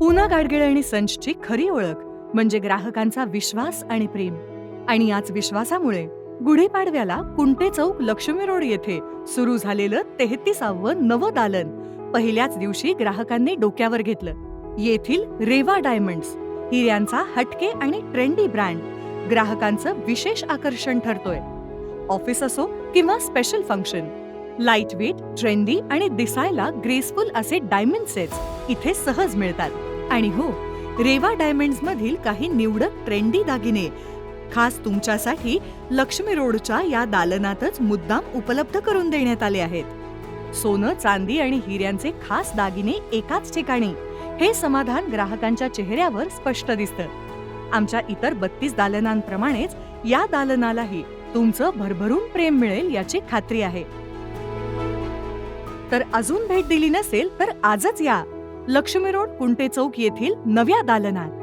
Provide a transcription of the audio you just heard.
पुना गाडगिळ आणि संचची खरी ओळख म्हणजे ग्राहकांचा विश्वास आणि प्रेम. आणि याच विश्वासामुळे गुढीपाडव्याला कुंटे चौक लक्ष्मी रोड येथे सुरू झालेलं तेहतीसावं नवं दालन पहिल्याच दिवशी ग्राहकांनी डोक्यावर घेतलं. येथील रेवा डायमंड्स हिऱ्यांचा हटके आणि ट्रेंडी ब्रँड ग्राहकांचं विशेष आकर्षण ठरतोय. ऑफिस असो किंवा special function light weight trendy आणि दिसायला ग्रेसफुल असे डायमंड सेट्स इथे सहज मिळतात. आणि हो रेवा डायमंड्स मधील काही निवडक ट्रेंडी दागिने खास तुमच्यासाठी लक्ष्मी रोडच्या या दालनातच मुद्दाम उपलब्ध करून देण्यात आले आहेत. सोनं चांदी आणि हिऱ्यांचे खास दागिने एकाच ठिकाणी. हे समाधान ग्राहकांच्या चेहऱ्यावर स्पष्ट दिसतं. आमच्या इतर बत्तीस दालनांप्रमाणेच या दालनालाही तुमचं भरभरून प्रेम मिळेल याची खात्री आहे. तर अजून भेट दिली नसेल तर आजच या. लक्ष्मी रोड कुंटे चौक येथील नव्या दालनात.